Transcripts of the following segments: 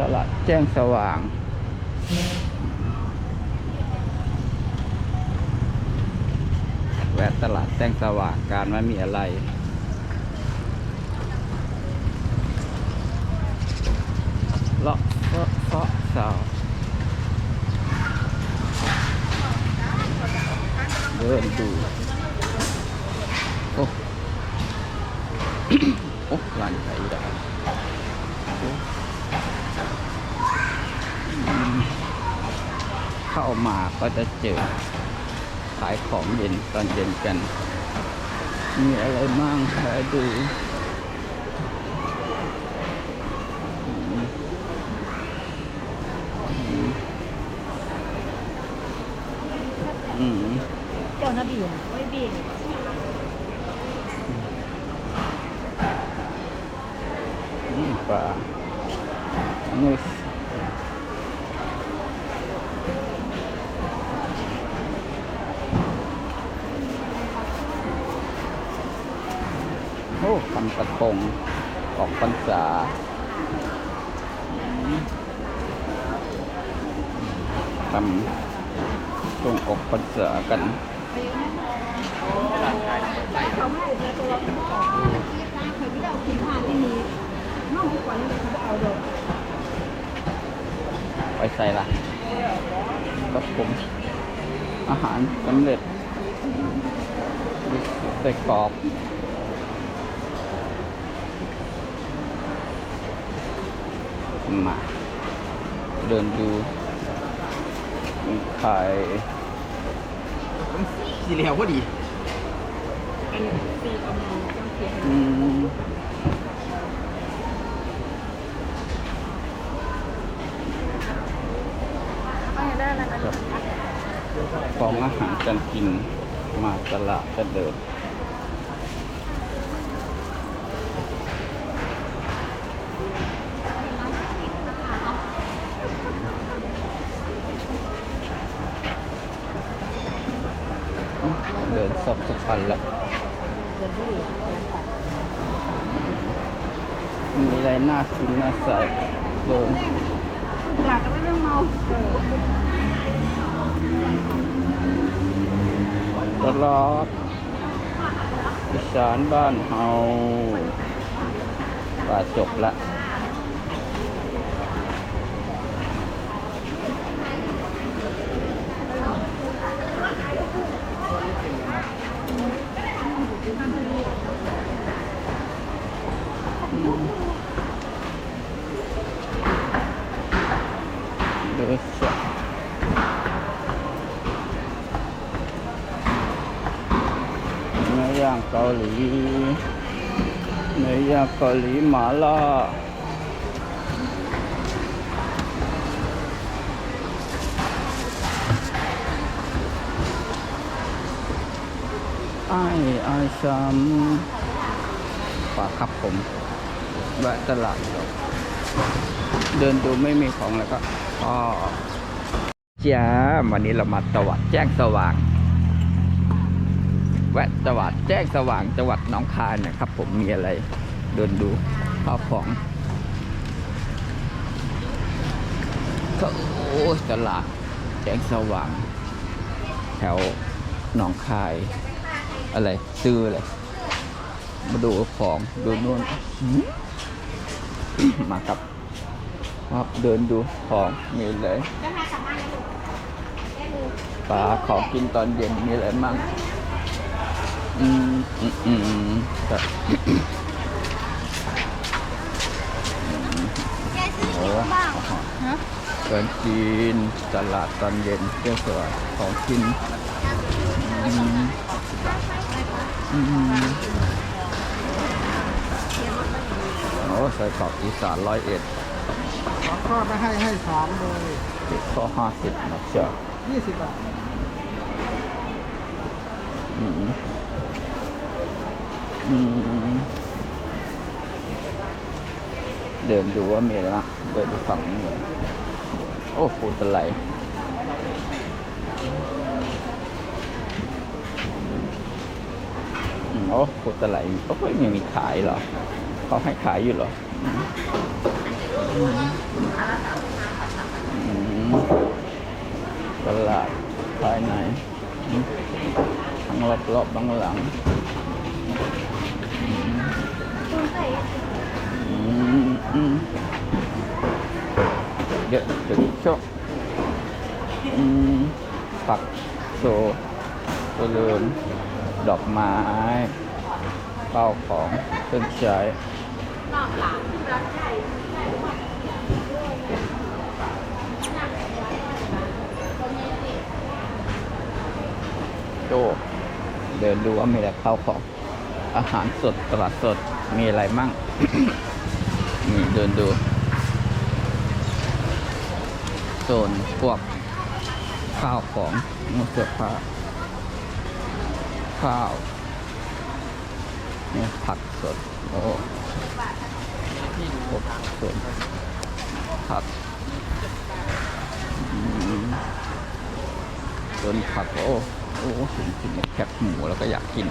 ตลาดแจ้งสว่าง แวะตลาดแจ้งสว่างการว่ามีอะไร เลาะเลาะเลาะเสาเดินดูโอ้ โอ้ร้านไก่ดาวโอ้อืม เข้ามาก็จะเจอขายของเย็นตอนเย็นกัน มีอะไรบ้างหาดูอืมอืมเจ้าหน้าบีนไม่บีนนี่ปลานี่โอ้ทำกระท งออกพรรษาทำตรงออกพรรษากันไม่เอาตัวเราออกเคยไม่ได้เอาคุณค่าที่มีนอกจากนี้เขาเอาเลยไปใส่ละกับผมอาหารสำเร็จใส่กรอบ มา เดินดูขายสีเหลียวพอดีอันนี้ตีกำลังจังเสียงอืมกับของอาหารการกินมาตลาดจะเดิน เดินสอบสุพรรณแล้ว มีอะไรน่ากินน่าใส่เดินหลักก็ไม่เรื่องเมาตลอดอีสานบ้านเฮาป่าจบละเดือดสด เนื้อย่างเกาหลีเนื้อย่าง เกาหลีหมาล่าไอ้ไอ้ซ้ำฝากครับผมแวะตลาดเดินดูไม่มีของแล้วก็อ๋อจ้าวันนี้เรามาตวัดแจ้งสว่าง แวะจังหวัดแจ้งสว่างจังหวัดหนองคายนะครับ ผมมีอะไร เดินดูข้าวของก็โอ้ยตลาดแจ้งสว่าง แถวหนองคาย อะไรซื้ออะไรมาดูของดูนู่นมาครับครับเดินดูของมีเลยปลาของกินตอนเย็นมีอะไรมั่งอืมอืมอืมครับ โอ้เกินกินตลาดตอนเย็นเจ้าสวยของกินอืมอืมโอ้ใส่กรอบอีสานร้อยเอ็ดขอข้อไม่ให้ให้สามเลยติดข้อห้าสิบนะเชียวยี่สิบบาทอืมอืมเดินดูว่ามีอะไรบ้าง เดิดฝั่งนี้โอ้ปูตะไลอืมโอ้ปูตะไลโอ้ยยังมีขายเหรอเขาให้ขายอยู่เหรอตลาดภายในทั้งรอบรอบๆทั้งหลังอืมอืม เยอะถึงชอืมผักโซเจริญดอกไม้เข้าของเครื่องใช้โจเดินดูว่ามีอะไรเข้าของอาหารสดตลาดสดมีอะไรมั่งนี่เดินดู โซนพวกข้าวของมือเสื้อผ้าข้าวนี่ผักสดโอ้พวกสวนผักจนผักโอ้โอ้ถึงกินแคบหมูแล้วก็อยากกิน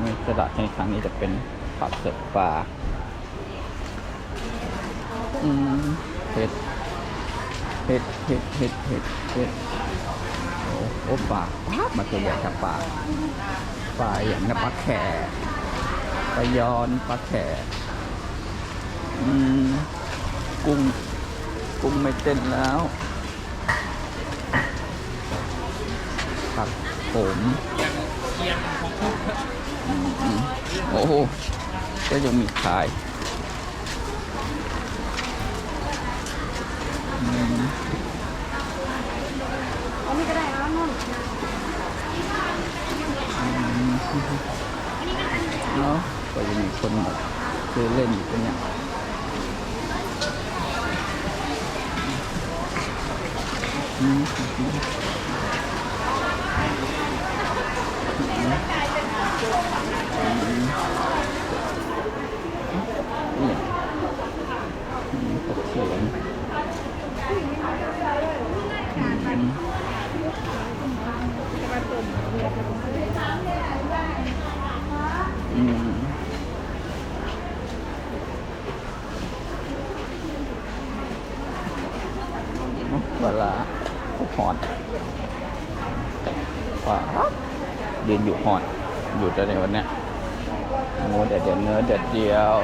นี่ตลาดในครั้งนี้จะเป็นผักสดปลาอืม เห็ดเห็ดเห็ดเห็ดเห็ดเห็ดโอ้โอ้ปลาป๊าบมาตัวใหญ่กับปลาปลาอย่างนะปลาแข่ปลายอนปลาแข่อืมกุ้งกุ้งไม่เต้นแล้วผักผมอืมอืมโอ้โหก็ยังมีขายอืม อันนี้ก็ได้แล้วนุ่น เนาะก็จะมีคนแบบซื้อเล่นอยู่ตรงเนี้ยอืมนี่อืมตกเสียงอืม อืมเวลาหอดว้าว ยืนอยู่หอดอยู่แต่ในวันนี้โมเด็ดเดียวเนื้อเด็ดเดียว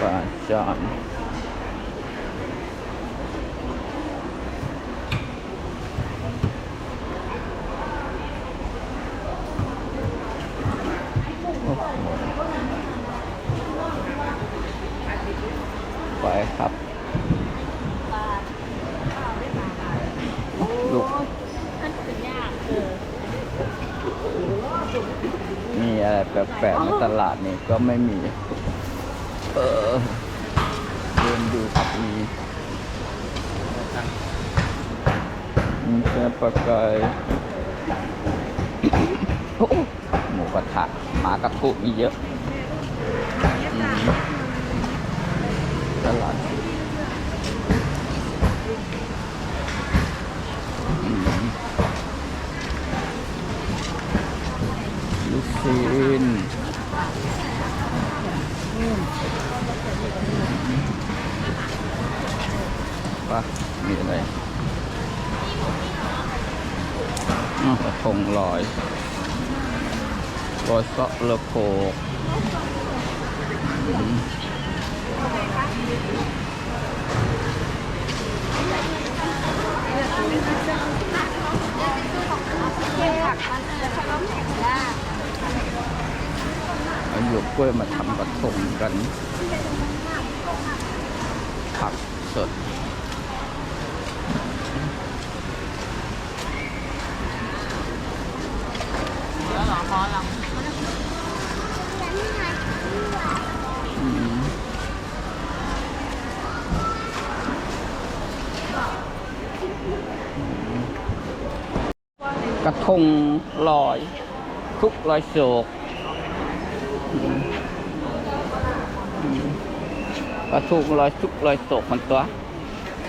ปลาจอนโอ้โหไปครับ ลูก มันถึงยากเออ มีอะไร แปลกๆในตลาดนี่ก็ไม่มี เออเดินดูครับมีมีแค่ปลากายโอ้หมูกระทะหมากระทุมีเยอะตลาด ซีน ป่ะ มีอะไรกระทงลอยลอยเซาะเลโคกเก็บผักมันจะใช้ล้มแข็งได้ เอาหยวกกล้วยมาทำกระทงกัน ผักสดกระทงลอยทุกลอยโศกอืมอืมกระทงลอย ทุกลอยโศกมันตัว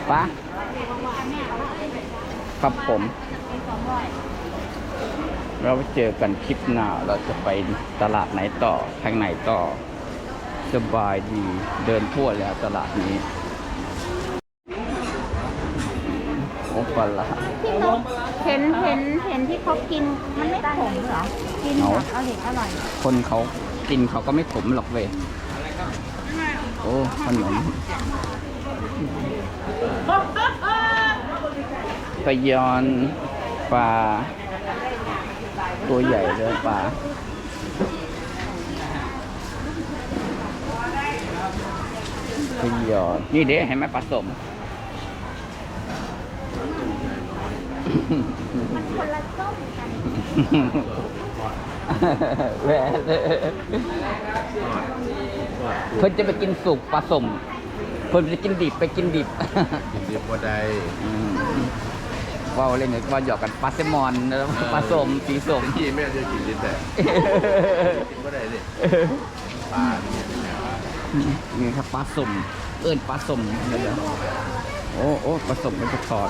ปะครับผมเป็นสองร้อยเราไปเจอกันคลิปหน้า เราจะไปตลาดไหนต่อ ทางไหนต่อ สบายดีเดินทั่วแล้วตลาดนี้ โอ้ปลา เขาเห็นเห็นเห็นที่เขากินมันไม่ขมเหรอ กินแบบอร่อยอร่อยคนเขากินเขาก็ไม่ขมหรอกเว้ยโอ้ขนมปลายอนปลาตัวใหญ่เลยปลาปลายอนนี่เด้เห็นไหมปลาสม มันคนละส้มกันแหวะเลยเพิ่นจะไปกินสุกปลาสมเพิ่นจะกินดิบไปกินดิบกินดีพอได้อืมว่าเล่นว่าหยอกกันปลาแซลมอนปลาสมสีสมที่แม่จะกินดีแต่กินพอได้เลยปลาเนี่ยนี่ครับปลาสมเอิ้นปลาสมเดี๋ยวโอ้โอ้ปลาสมมันจะทอด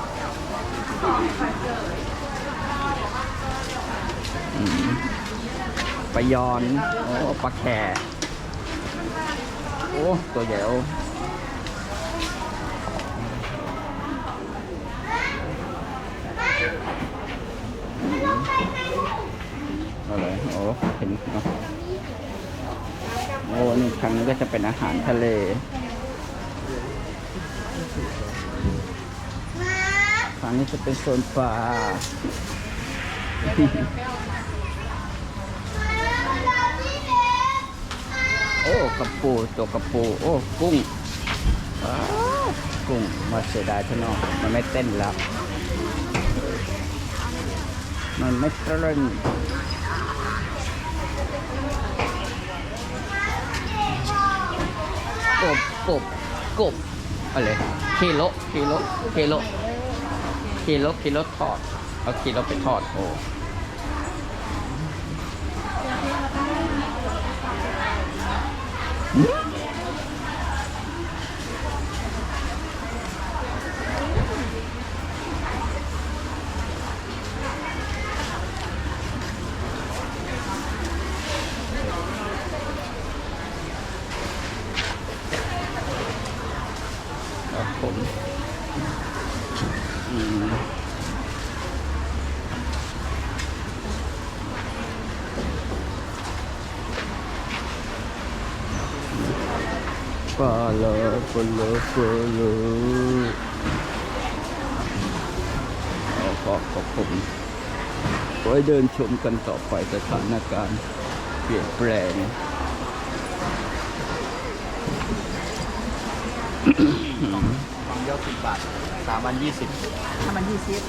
ปลายอนโอ้ปลาแข่โอ้ ตัวใหญ่โอ้อะไรโอ้เห็นเนาะโอ้นี่ครั้งนี้ก็จะเป็นอาหารทะเล ครั้งนี้จะเป็นโซนปลาโอ้กระปูตัวกระปู โอ้กุ้งกุ้งมาเสียดายชะเนอมันไม่เต้นแล้ว มันไม่เต้นกบกบกบอะไรกิโลกิโลกิโล ขี่รถขี่รถทอดเอาขี่รถไปทอดโอ้อืบผมอืมปลาเล อปลาเลอปลาเลอเอาขอขอบคุณไว้เดินชมกันต่อไปสถานการณ์เปลี่ยนแปลงฟังเดียวสิบบาทสามวันยี่สิบถ้ามันยี่สิบ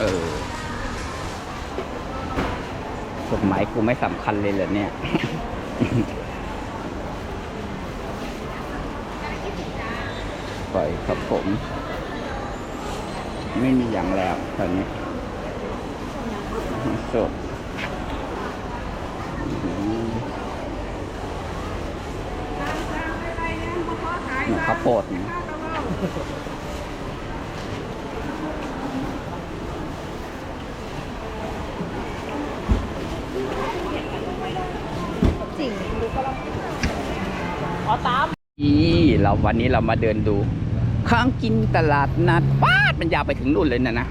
เออกฎหมายกูไม่สำคัญเลยเหรอเนี่ย ปล่อยครับผม ไม่มีอย่างแล้วตอนนี้สดอืมเนี่ยข้าวโพดเนี่ย จริงดูก็ลองอ๋อตาม อี เราวันนี้เรามาเดินดูข้างกินตลาดนัดป้าดมันยาวไปถึงนู่นเลยนะนะ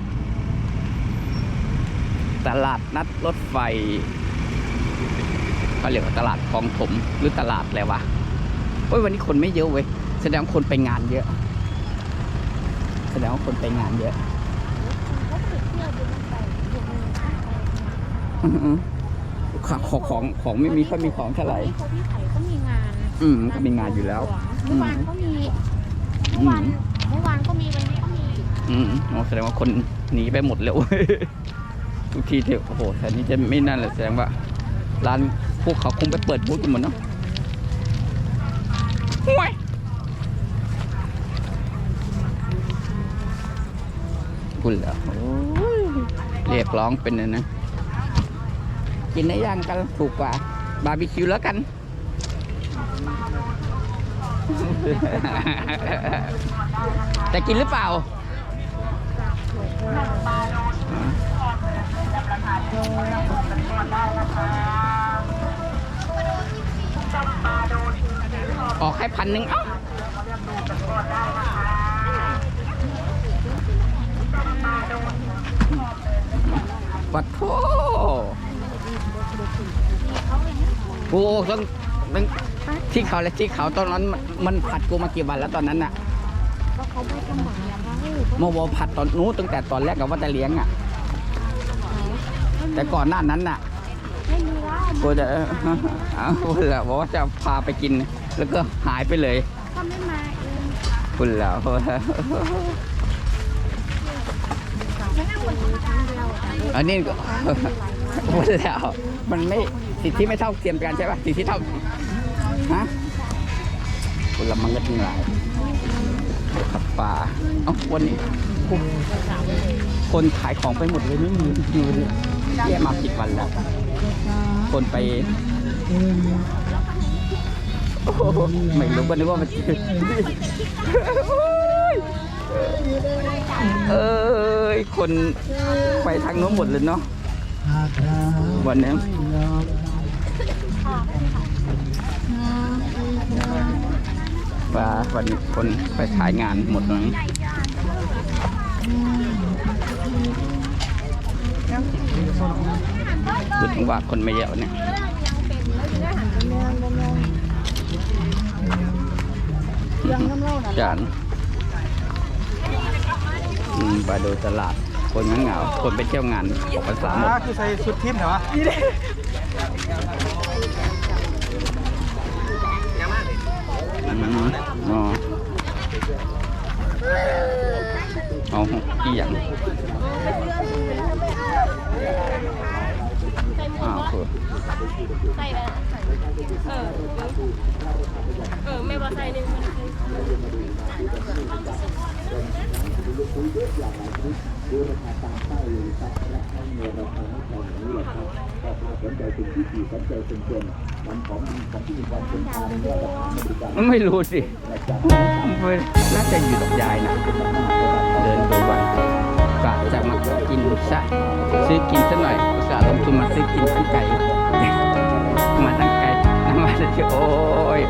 ตลาดนัดรถไฟเขาเรียกว่าตลาดคลองถมหรือตลาดอะไรวะโอ้ยวันนี้คนไม่เยอะเว้ยแสดงว่าคนไปงานเยอะ แสดงว่าคนไปงานเยอะอือๆของของของของไม่มีค่อยมีของเท่าไหร่เขาพี่ไข่ก็มีงานอืมก็มีงานอยู่แล้ว เมื่อวานก็มีเมื่อวานเมื่อวานก็มีวันนี้ก็มีอืมอ๋อแสดงว่าคนหนีไปหมดแล้วทุกทีเถอะโอ้โหแถวนี้จะไม่นั่นเลยแสดงว่าร้านพวกเขาคงไปเปิดบูธกันหมดเนาะห่วยคุณเหรอโอ้ยเรียกร้องเป็นเลยนะ กินได้ย่างกันถูกกว่า บาร์บีคิวแล้วกัน จะกินหรือเปล่า ออกให้พันหนึ่งเอ้าปัดโถโอ้ต้องต้อง ที่เขาเลยที่เขาตอนนั้นมันมันผัดกูมากี่วันแล้วตอนนั้นน่ะก็เขาไม่สมัยอะค่ะเมื่อวานผัดตอนนู้นตั้งแต่ตอนแรกกับว่าจะเลี้ยงอะ แต่ก่อนหน้านั้นน่ะไม่มีแล้วกูจะเออเอาคุณเหรอบอกว่าจะพาไปกิน แล้วก็หายไปเลยก็ไม่มาเองคุณเหรอไม่ให้คนคนเดียวอันนี้ก็พูดแล้วมันไม่สิทธิไม่เท่าเทียมกันใช่ป่ะสิทธิเท่า ฮะคุณละมังก็ทั้งหลายขับป่าเอ้าวันนี้คนคนขายของไปหมดเลยไม่มีอยู่เลยแย่มาผิดวันแล้ว คนไปโอ้โหไม่รู้ก็นึกว่ามันเอ้ย คนไปทางโน้นหมดเลยเนาะวันนี้ ว่าวันนี้คนไปถ่ายงานหมดเลยดูถึงว่าคนไม่เยอะเนี่ยยังน้ำเล่าน่ะจานอืมไปดูตลาด คนเหงาๆคนไปเที่ยวงานออกภาษาหมดคือใส่ชุดทีมเหรอ วะอันนั้นเนาะอ๋อเอากี่อย่างอ้ ด้วยราคาตามเป้าเลยครับและให้มีราคาให้เราอย่างนี้แหละครับก็ถ้าสนใจสิ่งที่ดีสนใจเป็นเด่นมันของดีของที่มีความสำคัญและราคาบริการไม่รู้สิน่าจะอยู่กับยายนะ เดินไปก่อนก็จะมากินซะซื้อกินซะหน่อยอุตส่าลงทุนมาซื้อกินที่ไก่มาทั้งไก่นั่งมาเลยโอ้ย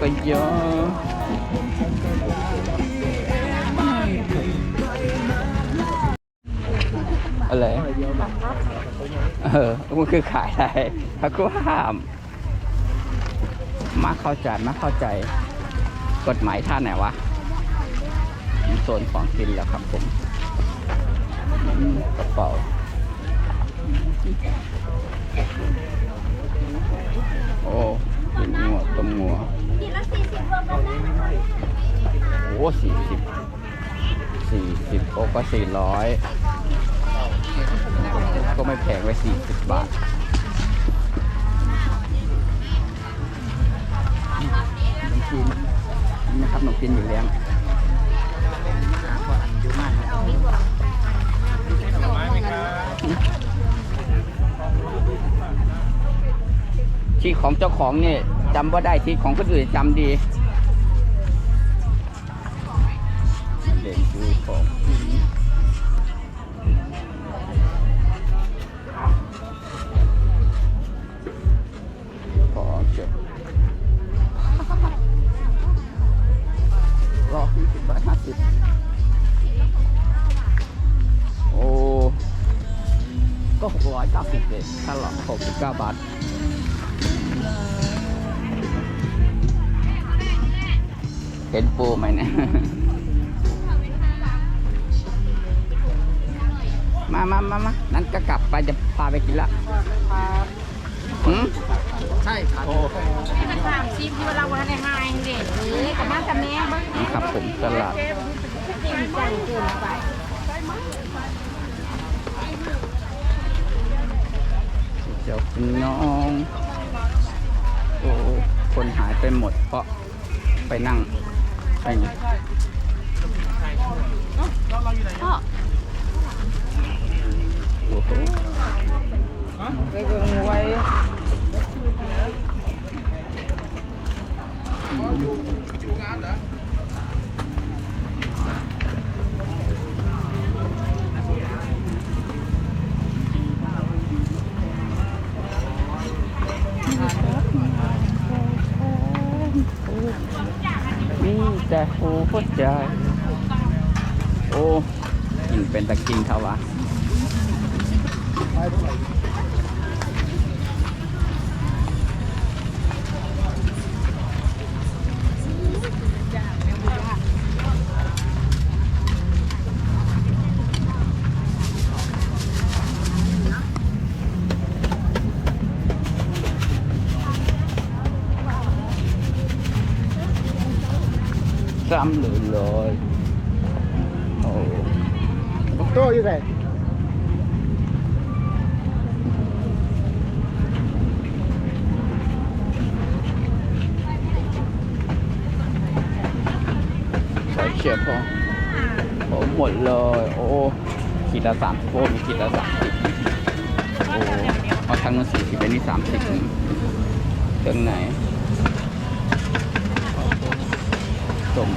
กรยอะไร เออ มันคือขายอะไรเขาก็ห้าม มาเข้าใจมาเข้าใจ กฎหมายท่าไหนวะโซนของกินแล้วครับผมกระเป๋าโอ้ หัวต้มหัวสี่สิบรวมกันได้โอ้สี่สิบสี่สิบโอ้ก็สี่ร้อยก็ไม่แพงไว้สี่สิบบาทขนมจีนนี่นะครับขนมจีนอยู่แล้ว ที่ของเจ้าของเนี่ยจำว่าได้ที่ของคนอื่นจำดี นั้นก็กลับไปจะพาไปกินละหืมใช่ครับให้มันถามซิที่เวลาวันในหายเด็กเอ้ยกับมากับแม่เบิ้งนะครับผมตลาดจริงจังเกินไปเจ้าคุณน้องโอ้คนหายไปหมดเพราะไปนั่งไปพ่อโอ้โห ไปเบิ่งไว้มีแต่หัวใจโอ้กินเป็นตะกินเท่าวะ ซ้ เชียร์พอโอ้หมดเลย โอ้ขีดละสามโอ้มีขีดละสามสิบโอ้เอาทั้งนั้นสี่สิบอันนี้สามสิบเครื่องไหนส้ม